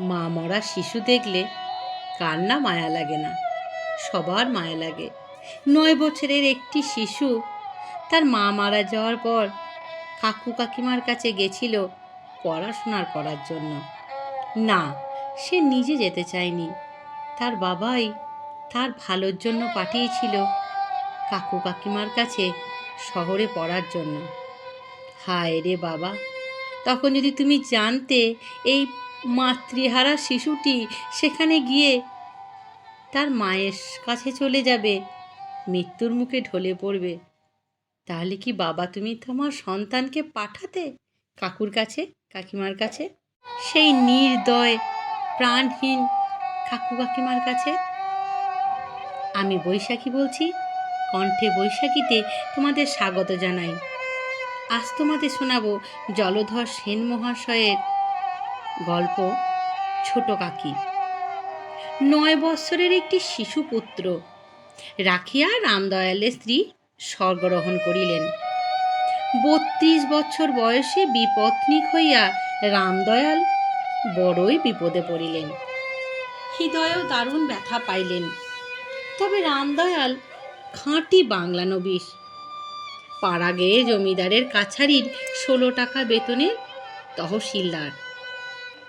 মা মরা শিশু দেখলে কার না মায়া লাগে না, সবার মায়া লাগে। নয় বছরের একটি শিশু তার মা মারা যাওয়ার পর কাকু কাকিমার কাছে গেছিল পড়াশোনার করার জন্য। না, সে নিজে যেতে চায়নি। তার বাবাই তার ভালোর জন্য পাঠিয়েছিল কাকু কাকিমার কাছে শহরে পড়ার জন্য। হায় রে বাবা, তখন যদি তুমি জানতে এই মাতৃহারা শিশুটি সেখানে গিয়ে তার মায়ের কাছে চলে যাবে। মৃত্যুর মুখে ঢলে পড়বে। তাহলে কি বাবা তুমি তোমার সন্তানকে পাঠাতে কাকুর কাছে, কাকিমার কাছে? সেই নির্দয়, প্রাণহীন কাকু কাকিমার কাছে? আমি বৈশাখী বলছি, কণ্ঠে বৈশাখীতে তোমাদের স্বাগত জানাই। আজ তোমাদের শোনাবো জলধর সেন মহাশয়ের গল্প, ছোট কাকি। নয় বৎসরের একটি শিশুপুত্র রাখিয়া রামদয়ালের স্ত্রী স্বর্গরোহণ করিলেন। বত্রিশ বছর বয়সে বিপত্নিক হইয়া রামদয়াল বড়ই বিপদে পড়িলেন। হৃদয়েও দারুণ ব্যথা পাইলেন। তবে রামদয়াল খাঁটি বাংলা নবিশ। পাড়া গেয়ে জমিদারের কাছারির ষোলো টাকা বেতনের তহসিলদার।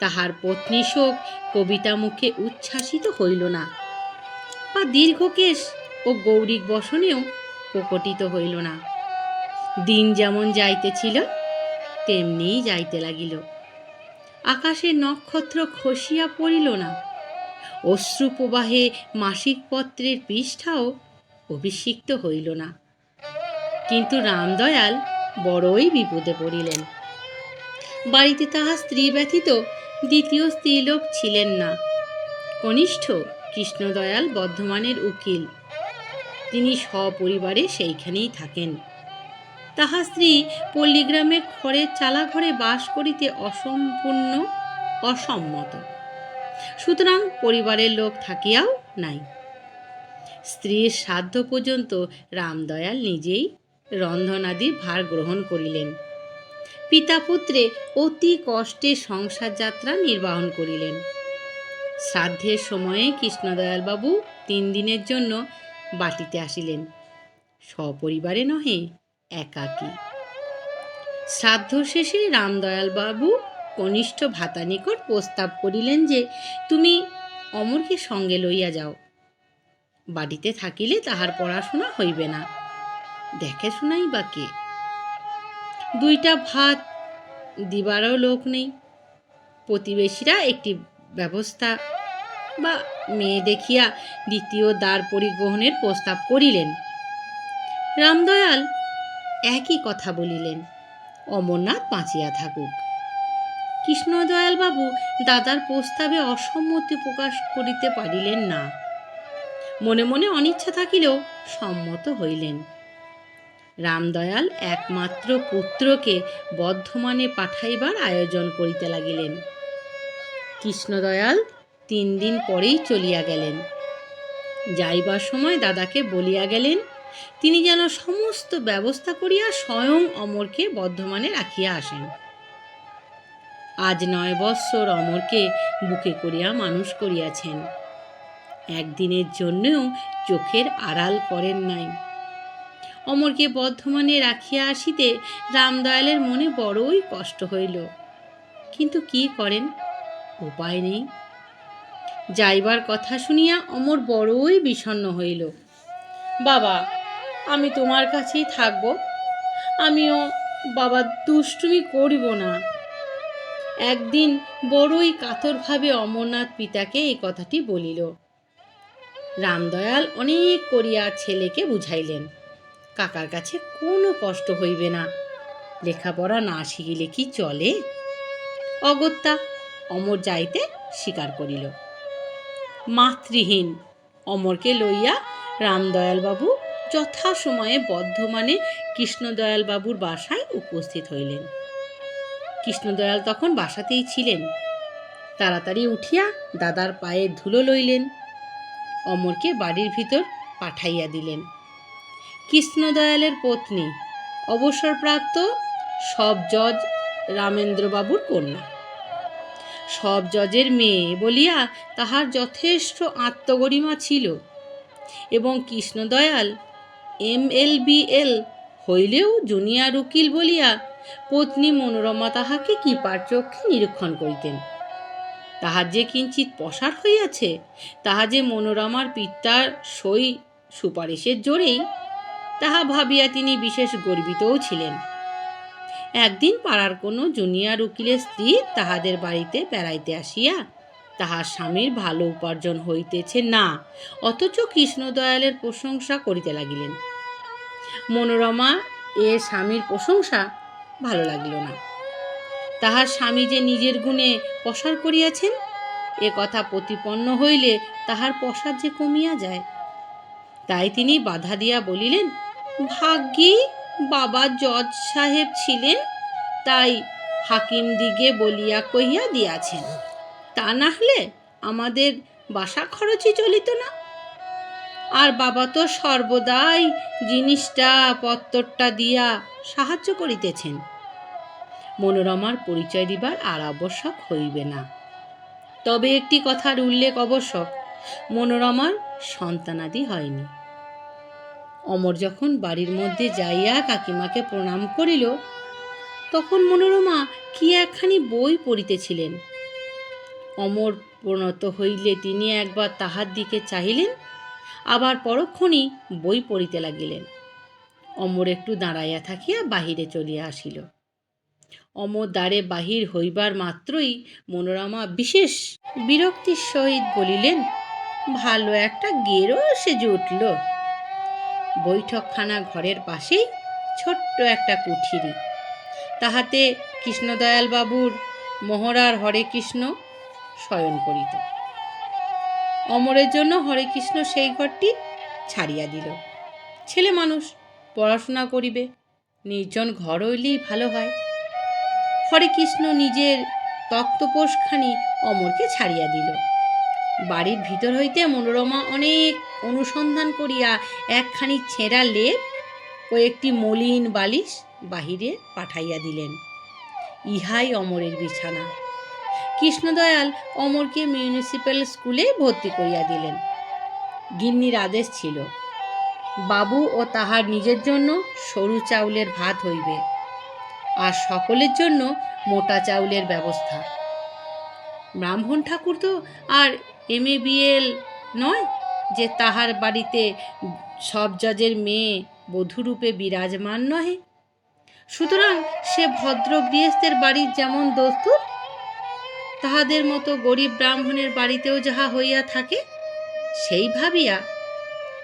তাহার পত্নী শোক কবিতা মুখে উচ্ছ্বাসিত হইল না। বা দীর্ঘকেশ ও গৌরিক বসনেও প্রকটিত হইল না। দিন যেমন যাইতেছিল, তেমনিই যাইতে লাগিল। আকাশে নক্ষত্র খসিয়া পড়িল না। অশ্রু প্রবাহে মাসিক পত্রের পৃষ্ঠাও অভিষিক্ত হইল না। কিন্তু রামদয়াল বড়ই বিপদে পড়িলেন। বাড়িতে তাহার স্ত্রী ব্যতীত দ্বিতীয় স্ত্রীলোক ছিলেন না। কনিষ্ঠ কৃষ্ণদয়াল বর্ধমানের উকিল। তিনি সপরিবারে সেইখানেই থাকেন। তাহার স্ত্রী পল্লীগ্রামে খড়ের চালা ঘরে বাস করিতে অসম্পূর্ণ, অসম্মত। সুতরাং পরিবারের লোক থাকিয়াও নাই। স্ত্রীর সাধ্য পর্যন্ত রামদয়াল নিজেই রন্ধনাদির ভার গ্রহণ করিলেন। পিতা পুত্রে অতি কষ্টে সংসার যাত্রা নির্বাহন করিলেন। শ্রাদ্ধের সময়ে কৃষ্ণদয়ালবাবু তিন দিনের জন্য বাটিতে আসিলেন। সপরিবারে নহে, একাকী। শ্রাদ্ধ শেষে রামদয়ালবাবু কনিষ্ঠ ভাতা নিকট প্রস্তাব করিলেন যে, তুমি অমরকে সঙ্গে লইয়া যাও। বাড়িতে থাকিলে তাহার পড়াশোনা হইবে না। দেখে শোনাই বা কে? দুইটা ভাত দিবারও লোক নেই। প্রতিবেশীরা একটি ব্যবস্থা বা মেয়ে দেখিয়া দ্বিতীয় দ্বার পরিগ্রহণের প্রস্তাব করিলেন। রামদয়াল একই কথা বলিলেন, অমরনাথ বাঁচিয়া থাকুক। কৃষ্ণদয়ালবাবু দাদার প্রস্তাবে অসম্মতি প্রকাশ করিতে পারিলেন না। মনে মনে অনিচ্ছা থাকিলেও সম্মত হইলেন। রামদয়াল একমাত্র পুত্রকে বর্ধমানে পাঠাইবার আয়োজন করিতে লাগিলেন। কৃষ্ণদয়াল তিন দিন পরেই চলিয়া গেলেন। যাইবার সময় দাদাকে বলিয়া গেলেন, তিনি যেন সমস্ত ব্যবস্থা করিয়া স্বয়ং অমরকে বর্ধমানে রাখিয়া আসেন। আজ নয় বৎসর অমরকে বুকে করিয়া মানুষ করিয়াছেন। একদিনের জন্যও চোখের আড়াল করেন নাই। অমরকে বর্ধমানে রাখিয়া আসিতে রামদয়ালের মনে বড়ই কষ্ট হইল। কিন্তু কি করেন? উপায় নেই। যাইবার কথা শুনিয়া অমর বড়ই বিষণ্ণ হইল। বাবা, আমি তোমার কাছেই থাকব। আমিও, বাবা, দুষ্টুমি করিব না। একদিন বড়ই কাতরভাবে অমরনাথ পিতাকে এই কথাটি বলিল। রামদয়াল অনেক করিয়া ছেলেকে বুঝাইলেন। কাকার কাছে কোনো কষ্ট হইবে না। লেখাপড়া না শিখিলে কি চলে? অগত্যা অমর যাইতে স্বীকার করিল। মাতৃহীন, অমরকে লইয়া রামদয়ালবাবু যথাসময়ে বর্ধমানে কৃষ্ণদয়ালবাবুর বাসায় উপস্থিত হইলেন। কৃষ্ণদয়াল তখন বাসাতেই ছিলেন। তাড়াতাড়ি উঠিয়া দাদার পায়ে ধুলো লইলেন। অমরকে বাড়ির ভিতর পাঠাইয়া দিলেন। কৃষ্ণদয়ালের পত্নী, অবসরপ্রাপ্ত সব জজ রামেন্দ্রবাবুর কন্যা। সব জজের মেয়ে বলিয়া তাহার যথেষ্ট আত্মগরিমা ছিল এবং Krishnadayal M L B L হইলেও জুনিয়র উকিল বলিয়া পত্নী মনোরমা তাহাকে কৃপার চক্ষে নিরীক্ষণ করিতেন। তাহার যে কিঞ্চিত পসার হইয়াছে, তাহা যে মনোরমার পিতার সই সুপারিশের জোরেই তাহা ভাবিয়া তিনি বিশেষ গর্বিতও ছিলেন। একদিন পাড়ার কোনো জুনিয়র উকিলের স্ত্রী তাহাদের বাড়িতে বেড়াইতে আসিয়া তাহার স্বামীর ভালো উপার্জন হইতেছে না, অথচ কৃষ্ণদয়ালের প্রশংসা করিতে লাগিলেন। মনোরমা, এ স্বামীর প্রশংসা ভালো লাগিল না। তাহার স্বামী যে নিজের গুণে পসার করিয়াছেন, এ কথা প্রতিপন্ন হইলে তাহার পসার যে কমিয়া যায়, তাই তিনি বাধা দিয়া বলিলেন ভাগ্যি বাবা জজ সাহেব ছিলেন, তাই হাকিম দিগে বলিয়া কহিয়া দিয়াছেন, তা না হলে আমাদের বাসা খরচই চলিত না? আর বাবা তো সর্বদাই জিনিসটা, পত্তরটা দিয়া সাহায্য করিতেছেন। মনোরমার পরিচয় দিবার আর আবশ্যক হইবে না। তবে একটি কথার উল্লেখ আবশ্যক মনোরমার সন্তানাদি হয়নি। অমর যখন বাড়ির মধ্যে যাইয়া কাকিমাকে প্রণাম করিল, তখন মনোরমা কি একখানি বই পড়িতেছিলেন? অমর প্রণত হইলে তিনি একবার তাহার দিকে চাহিলেন, আবার পরক্ষণই বই পড়িতে লাগিলেন। অমর একটু দাঁড়াইয়া থাকিয়া বাহিরে চলিয়া আসিল। অমর দ্বারে বাহির হইবার মাত্রই মনোরমা বিশেষ বিরক্তির সহিত বলিলেন, ভালো একটা গেরো সেজে উঠল। বৈঠকখানা ঘরের পাশেই ছোট্ট একটা কুঠিরি। তাহাতে কৃষ্ণদয়াল বাবুর মোহরার হরে কৃষ্ণ শয়ন করিত। অমরের জন্য হরে কৃষ্ণ সেই ঘরটি ছাড়িয়া দিল। ছেলে মানুষ, পড়াশোনা করিবে, নির্জন ঘর হইলেই ভালো হয়। হরে কৃষ্ণ নিজের তক্তপোষখানি অমরকে ছাড়িয়া দিল। বাড়ির ভিতর হইতে মনোরমা অনেক অনুসন্ধান করিয়া একখানি ছেঁড়া লেপ ও একটি মলিন বালিশ বাহিরে পাঠাইয়া দিলেন। ইহাই অমরের বিছানা। কৃষ্ণদয়াল অমরকে মিউনিসিপ্যাল স্কুলে ভর্তি করিয়া দিলেন। গিন্নির আদেশ ছিল, বাবু ও তাহার নিজের জন্য সরু চাউলের ভাত হইবে আর সকলের জন্য মোটা চাউলের ব্যবস্থা। ব্রাহ্মণ ঠাকুর তো আর এম এ বিএল নয় যে তাহার বাড়িতে সব জজের মেয়ে বধূরূপে বিরাজমান নহে। সুতরাং সে ভদ্র গৃহস্থের বাড়ির যেমন দস্তুর, তাহাদের মতো গরিব ব্রাহ্মণের বাড়িতেও যাহা হইয়া থাকে, সেই ভাবিয়া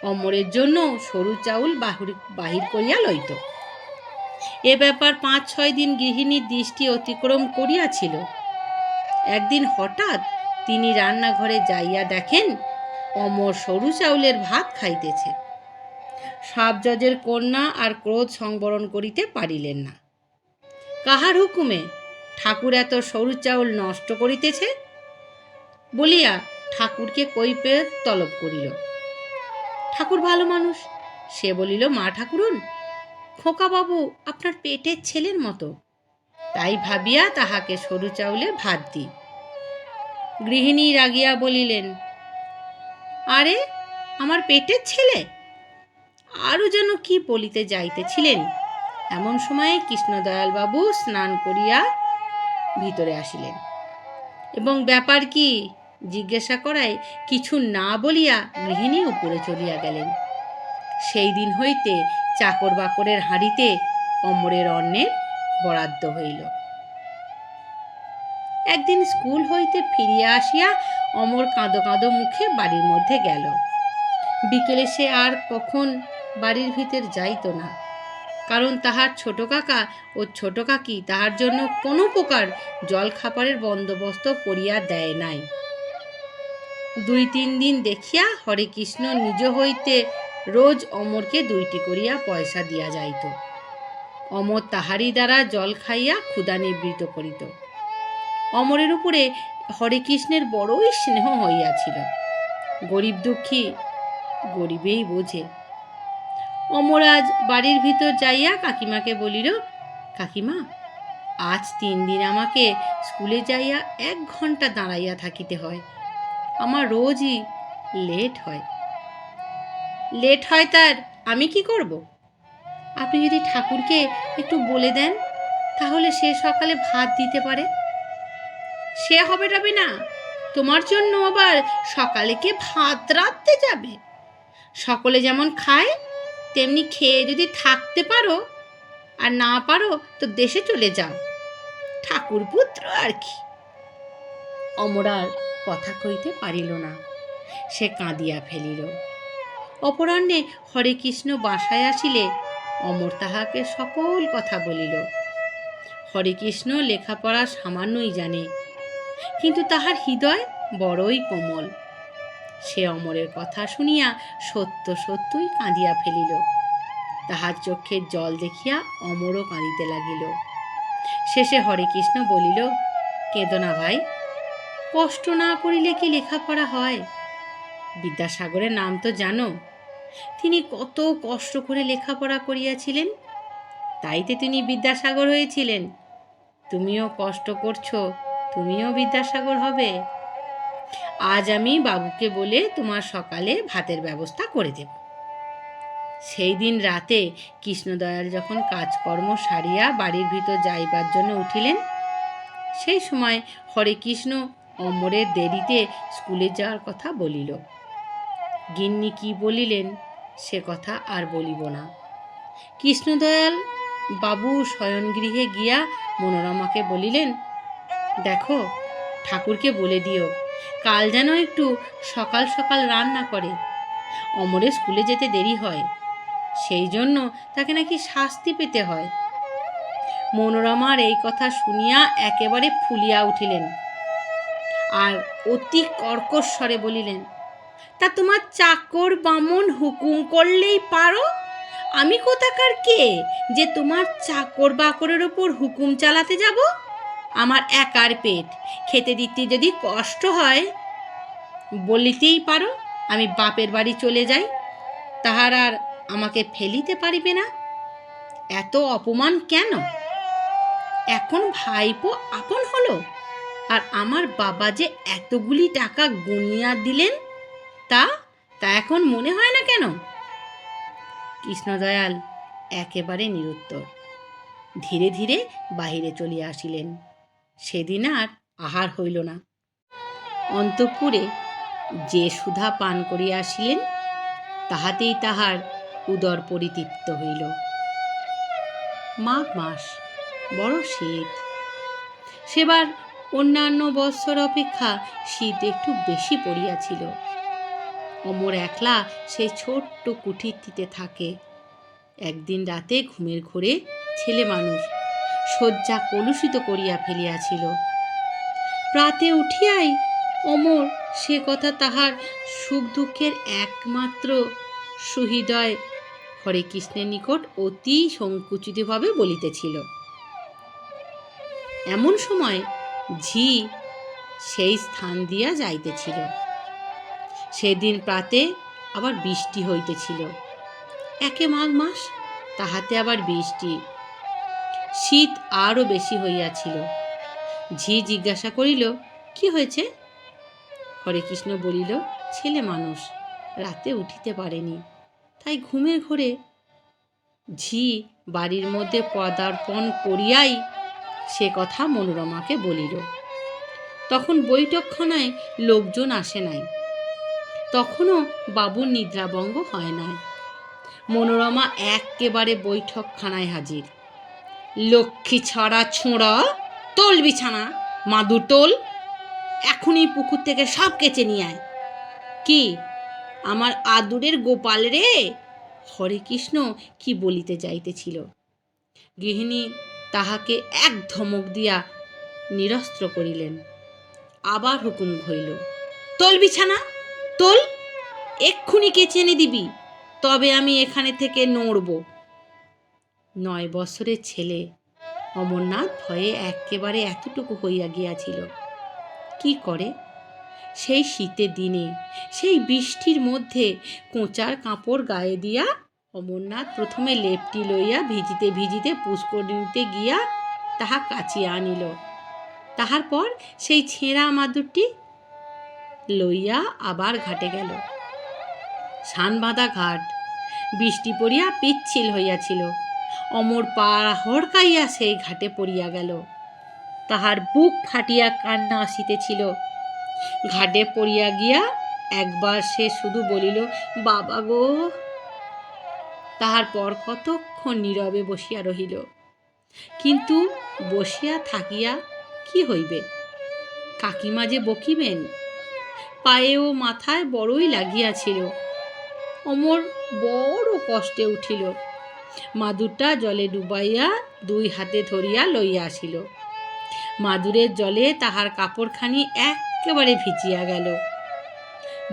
অমরের জন্য সরু চাউল বাহির বাহির করিয়া লইত। এ ব্যাপার পাঁচ ছয় দিন গৃহিণীর দৃষ্টি অতিক্রম করিয়াছিল। একদিন হঠাৎ তিনি রান্নাঘরে যাইয়া দেখেন অমর সরু চাউলের ভাত খাইতেছে। সাব জজের কন্যা আর ক্রোধ সংবরণ করিতে পারিলেন না। কাহার হুকুমে ঠাকুর এত সরু চাউল নষ্ট করিতেছে? বলিয়া ঠাকুরকে কৈপে তলব করিল। ঠাকুর ভালো মানুষ, সে বলিল, মা ঠাকুরুন, খোকাবাবু আপনার পেটের ছেলের মতো। তাই ভাবিয়া তাহাকে সরু চাউলে ভাত দিই। গৃহিণী রাগিয়া বলিলেন, আরে, আমার পেটের ছেলে? আরও যেন কি বলিতে যাইতেছিলেন? এমন সময়ে কৃষ্ণদয়ালবাবু স্নান করিয়া ভিতরে আসিলেন। এবং ব্যাপার কি? জিজ্ঞাসা করায় কিছু না বলিয়া গৃহিণী উপরে চলিয়া গেলেন। সেই দিন হইতে চাকর বাকরের হাঁড়িতে অমরের অন্নের বরাদ্দ হইল। একদিন স্কুল হইতে ফিরিয়া আসিয়া অমর কাঁদো কাঁদো মুখে বাড়ির মধ্যে গেল। বিকেলে সে আর কখন বাড়ির ভিতর যাইত না। কারণ তাহার ছোট কাকা ও ছোট কাকি তাহার জন্য কোনো প্রকার জলখাবারের বন্দোবস্ত করিয়া দেয় নাই। দুই তিন দিন দেখিয়া হরে কৃষ্ণ নিজ হইতে রোজ অমরকে দুইটি করিয়া পয়সা দিয়া যাইত। অমর তাহারি দ্বারা জল খাইয়া ক্ষুদা নিবৃত করিত। অমরের উপরে হরে কৃষ্ণের বড়ই স্নেহ হইয়াছিল। গরিব দুঃখী গরিবেই বোঝে। অমরাজ বাড়ির ভিতর যাইয়া কাকিমাকে বলিল, কাকিমা, আজ তিন দিন আমাকে স্কুলে যাইয়া এক ঘণ্টা দাঁড়াইয়া থাকিতে হয়। আমার রোজই লেট হয়। লেট হয় তার আমি কি করব? আপনি যদি ঠাকুরকে একটু বলে দেন, তাহলে সে সকালে ভাত দিতে পারে। সে হবে যাবে না। তোমার জন্য আবার সকালে কে ভাত রাঁধতে যাবে? সকলে যেমন খায়, তেমনি খেয়ে যদি থাকতে পারো আর না পারো তো দেশে চলে যাও। ঠাকুর পুত্র আর কি। অমরার কথা কইতে পারিল না। সে কাঁদিয়া ফেলিল। অপরাহ্নে হরে কৃষ্ণ বাসায় আসিলে অমর তাহাকে সকল কথা বলিল। হরে কৃষ্ণ লেখাপড়া সামান্যই জানে। কিন্তু তাহার হৃদয় বড়ই কোমল। সে অমরের কথা শুনিয়া সত্য সত্যই কাঁদিয়া ফেলিল। তাহার চোখের জল দেখিয়া অমরও কাঁদিতে লাগিল। শেষে হরে কৃষ্ণ বলিল কেঁদো না ভাই, কষ্ট না করিলে কি লেখাপড়া হয়? বিদ্যাসাগরের নাম তো জানো। তিনি কত কষ্ট করে লেখাপড়া করিয়াছিলেন। তাইতে তিনি বিদ্যাসাগর হয়েছিলেন। তুমিও কষ্ট করছ। তুমিও বিদ্যাসাগর হবে। আজ আমি বাবুকে বলে তোমার সকালে ভাতের ব্যবস্থা করে দেব। সেই দিন রাতে কৃষ্ণদয়াল যখন কাজকর্ম সারিয়া বাড়ির ভিতর যাইবার জন্য উঠিলেন, সেই সময় হরে কৃষ্ণ অমরের দেরিতে স্কুলে যাওয়ার কথা বলিল। গিন্নি কি বলিলেন সে কথা আর বলিব না। কৃষ্ণদয়াল বাবু শয়নগৃহে গিয়া মনোরমাকে বলিলেন দেখো, ঠাকুরকে বলে দিও, কাল যেন একটু সকাল সকাল রান্না করে। অমরের স্কুলে যেতে দেরি হয়, সেই জন্য তাকে নাকি শাস্তি পেতে হয়। মনোরমার এই কথা শুনিয়া একেবারে ফুলিয়া উঠিলেন। আর অতি কর্কশ স্বরে বলিলেন, তা তোমার চাকর বামন হুকুম করলেই পারো? আমি কোথাকার কে যে তোমার চাকর বাকরের ওপর হুকুম চালাতে যাব? আমার একার পেট। খেতে দিতে যদি কষ্ট হয়, বলিতেই পারো, আমি বাপের বাড়ি চলে যাই। তাহার আর আমাকে ফেলিতে পারিবে না। এত অপমান কেন? এখন ভাইপো আপন হলো? আর আমার বাবা যে এতগুলি টাকা গুনিয়া দিলেন, তা তা এখন মনে হয় না কেন? কৃষ্ণদয়াল একেবারে নিরুত্তর। ধীরে ধীরে বাহিরে চলিয়া আসিলেন। সেদিন আর আহার হইল না। অন্তঃপুরে যে সুধা পান করিয়া আসিলেন, তাহাতেই তাহার উদর পরিতৃপ্ত হইল। মাঘ মাস, বড় শীত। সেবার অন্যান্য বৎসর অপেক্ষা শীত একটু বেশি পড়িয়াছিল। অমর একলা সেই ছোট্ট কুঠিরটিতে থাকে। একদিন রাতে ঘুমের ঘোরে ছেলে মানুষ শয্যা কলুষিত করিয়া ফেলিয়াছিল। প্রাতে উঠিয়াই অমর সে কথা তাহার সুখ দুঃখের একমাত্র সুহৃদয় হরে কৃষ্ণের নিকট অতি সংকুচিতভাবে বলিতেছিল। এমন সময় ঝি সেই স্থান দিয়া যাইতেছিল। সেদিন প্রাতে আবার বৃষ্টি হইতেছিল। একে মাঘ মাস, তাহাতে আবার বৃষ্টি। শীত আরও বেশি হইয়াছিল। ঝি জিজ্ঞাসা করিল, কি হয়েছে? হরে কৃষ্ণ বলিল, ছেলে মানুষ, রাতে উঠিতে পারেনি। তাই ঘুমের ঘোরে ঝি বাড়ির মধ্যে পদার্পণ করিয়াই সে কথা মনোরমাকে বলিল। তখন বৈঠকখানায় লোকজন আসে নাই। তখনও বাবুর নিদ্রাভঙ্গ হয় নাই। মনোরমা একেবারে বৈঠকখানায় হাজির। লক্ষ্মী ছড়া ছোঁড়া, তোল বিছানা, মাদুর তোল এখনই পুকুর থেকে সব কেচে নিয়ে আয়। কি, আমার আদুরের গোপাল রে? হরে কৃষ্ণ, কি বলিতে যাইতেছিল গৃহিণী তাহাকে এক ধমক দিয়া নিরস্ত্র করিলেন। আবার হুকুম হইল তোল বিছানা, তোল, এক্ষুনি কেচে এনে দিবি, তবে আমি এখানে থেকে নড়ব। নয় বছরের ছেলে। অমরনাথ ভয়ে একেবারে এতটুকু হইয়া গিয়াছিল। কি করে? সেই শীতের দিনে, সেই বৃষ্টির মধ্যে কোঁচার কাপড় গায়ে দিয়া অমরনাথ প্রথমে লেপটি লইয়া ভিজিতে ভিজিতে পুষ্করিণীতে গিয়া তাহা কাচিয়া আনিল। তাহার পর সেই ছেঁড়া মাদুরটি লইয়া আবার ঘাটে গেল। সান বাঁধা ঘাট। বৃষ্টি পড়িয়া পিচ্ছিল হইয়াছিল। অমর পা হড়কাইয়া সেই ঘাটে পড়িয়া গেল। তাহার বুক ফাটিয়া কান্না আসিতেছিল। ঘাটে পড়িয়া গিয়া একবার সে শুধু বলিল, বাবা গো। তাহার পর কতক্ষণ নীরবে বসিয়া রহিল। কিন্তু বসিয়া থাকিয়া কি হইবে? কাকিমা যে বকিবেন? পায়ে ও মাথায় বড়ই লাগিয়াছিল। অমর বড় কষ্টে উঠিল। মাদুরটা জলে ডুবাইয়া দুই হাতে ধরিয়া লইয়া আসিল। মাদুরের জলে তাহার কাপড়খানি একেবারে ভিজিয়া গেল।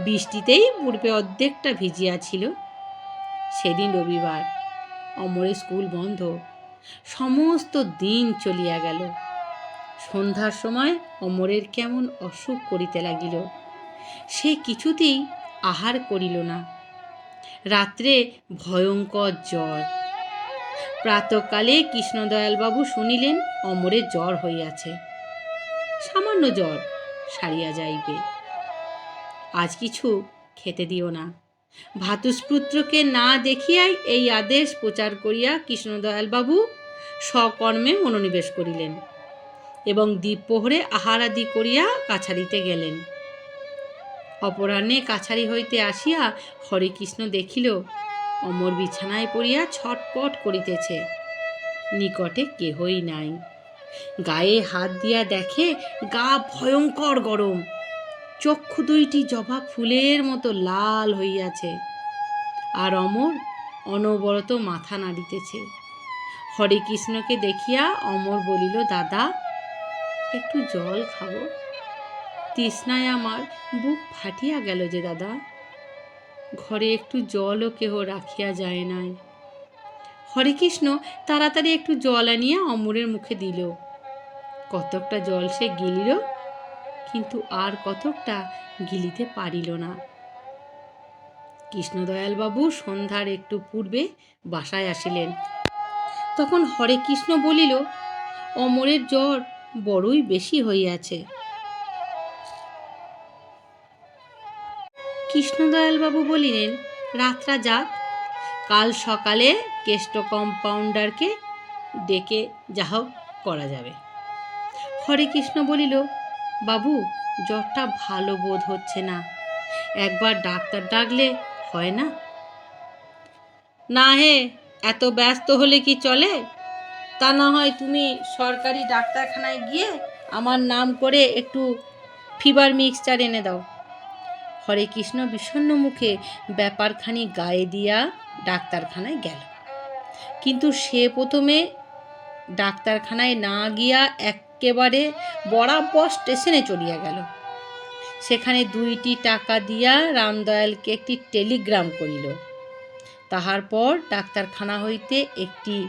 বৃষ্টিতেই পূর্বে অর্ধেকটা ভিজিয়া ছিল। সেদিন রবিবার অমরের স্কুল বন্ধ, সমস্ত দিন চলিয়া গেল। সন্ধ্যার সময় অমরের কেমন অসুখ করিতে লাগিল, সে কিছুতেই আহার করিল না। রাত্রে ভয়ঙ্কর জ্বর প্রাতকালে কৃষ্ণদয়ালবাবু শুনিলেন অমরের জ্বর হইয়াছে। সামান্য জ্বর, সারিয়া যাইবে। আজ কিছু খেতে দিও না। ভাতুস্পুত্রকে না দেখিয়াই এই আদেশ প্রচার করিয়া কৃষ্ণদয়ালবাবু স্বকর্মে মনোনিবেশ করিলেন এবং দ্বীপপোহরে আহারাদি করিয়া কাছারিতে গেলেন। অপরাহ্নে কাছারি হইতে আসিয়া হরিকৃষ্ণ দেখিল অমর বিছানায় পড়িয়া ছটপট করিতেছে। নিকটে কেহই নাই। গায়ে হাত দিয়া দেখে গা ভয়ঙ্কর গরম। চক্ষু দুইটি জবা ফুলের মতো লাল হইয়াছে। আর অমর অনবরত মাথা নাড়িতেছে। হরিকৃষ্ণকে দেখিয়া অমর বলিল, দাদা, একটু জল খাব তৃষ্ণায় আমার বুক ফাটিয়া গেল যে, দাদা। ঘরে একটু জলও কেহ রাখিয়া যায় নাই। হরেকৃষ্ণ তাড়াতাড়ি একটু জল আনিয়া অমরের মুখে দিল। কতকটা জল সে গিলিল, কিন্তু আর কতকটা গিলিতে পারিল না। কৃষ্ণদয়ালবাবু সন্ধ্যার একটু পূর্বে বাসায় আসিলেন। তখন হরে কৃষ্ণ বলিল, অমরের জ্বর বড়ই বেশি হইয়াছে। কৃষ্ণদয়ালবাবু বলিলেন রাতটা যাক কাল সকালে কেষ্ট কম্পাউন্ডারকে ডেকে যা হোক করা যাবে। হরে কৃষ্ণ বলিল, বাবু, জ্বরটা ভালো বোধ হচ্ছে না। একবার ডাক্তার ডাকলে হয় না? না হে, এত ব্যস্ত হলে কি চলে? তা না হয় তুমি সরকারি ডাক্তারখানায় গিয়ে আমার নাম করে একটু ফিভার মিক্সচার এনে দাও। হরে কৃষ্ণ বিষণ্ণ মুখে ব্যাপারখানি গায়ে দিয়া ডাক্তারখানায় গেল। কিন্তু সে প্রথমে ডাক্তারখানায় না গিয়া একেবারে বরাবর স্টেশনে চলিয়া গেল। সেখানে দুইটি টাকা দিয়া রামদয়ালকে একটি টেলিগ্রাম করিল। তাহার পর ডাক্তারখানা হইতে একটি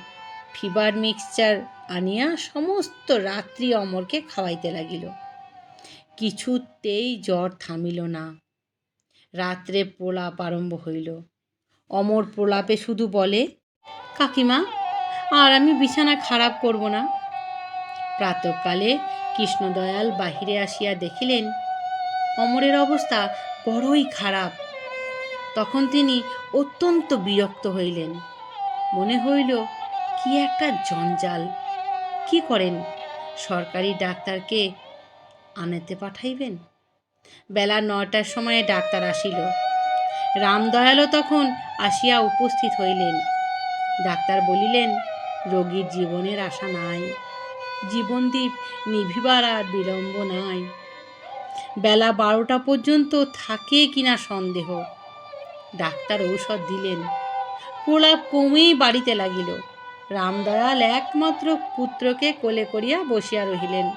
ফিভার মিক্সচার আনিয়া সমস্ত রাত্রি অমরকে খাওয়াইতে লাগিল। কিছুতেই জ্বর থামিল না। রাত্রে প্রলাপ আরম্ভ হইল। অমর প্রলাপে শুধু বলে, কাকিমা, আর আমি বিছানা খারাপ করব না। প্রাতকালে কৃষ্ণদয়াল বাহিরে আসিয়া দেখিলেন, অমরের অবস্থা বড়ই খারাপ। তখন তিনি অত্যন্ত বিরক্ত হইলেন। মনে হইল, কি একটা জঞ্জাল। কি করেন? সরকারি ডাক্তারকে আনেতে পাঠাইবেন? বেলা নয়টার সময়ে ডাক্তার আসিল। রামদয়ালও তখন আসিয়া উপস্থিত হইলেন। ডাক্তার বলিলেন, রোগীর জীবনের আশা নাই। জীবনদীপ নিভিবার আর বিলম্ব নাই। বেলা বারোটা পর্যন্ত থাকে কিনা সন্দেহ। ডাক্তার ঔষধ দিলেন। প্রলাপ কমেই বাড়িতে লাগিল। রামদয়াল একমাত্র পুত্রকে কোলে করিয়া বসিয়া রহিলেন।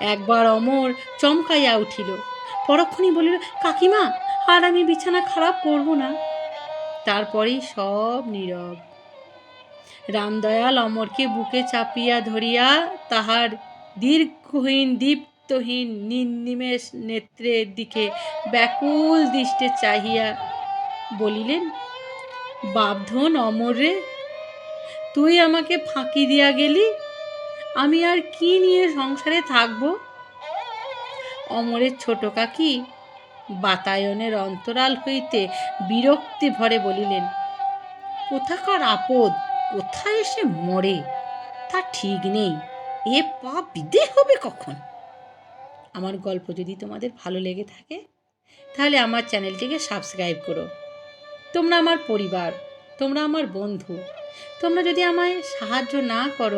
একবার অমর চমকাইয়া উঠিল। পরক্ষণই বলিল, কাকিমা, আর আমি বিছানা খারাপ করব না। তারপরেই সব নীরব। রামদয়াল অমরকে বুকে চাপিয়া ধরিয়া তাহার দীর্ঘহীন, দীপ্তহীন, নির্নিমেষ নেত্রের দিকে ব্যাকুল দৃষ্টে চাহিয়া বলিলেন, বাপধন অমর রে, তুই আমাকে ফাঁকি দিয়া গেলি? আমি আর কি নিয়ে সংসারে থাকব? অমরের ছোট কাকি বাতায়নের অন্তরাল হইতে বিরক্তি ভরে বলিলেন, কোথাকার আপদ? কোথায় এসে মরে? তা ঠিক নেই। এ পাপ বিদে হবে কখন? আমার গল্প যদি তোমাদের ভালো লেগে থাকে, তাহলে আমার চ্যানেলটিকে সাবস্ক্রাইব করো। তোমরা আমার পরিবার, তোমরা আমার বন্ধু, তোমরা যদি আমায় সাহায্য না করো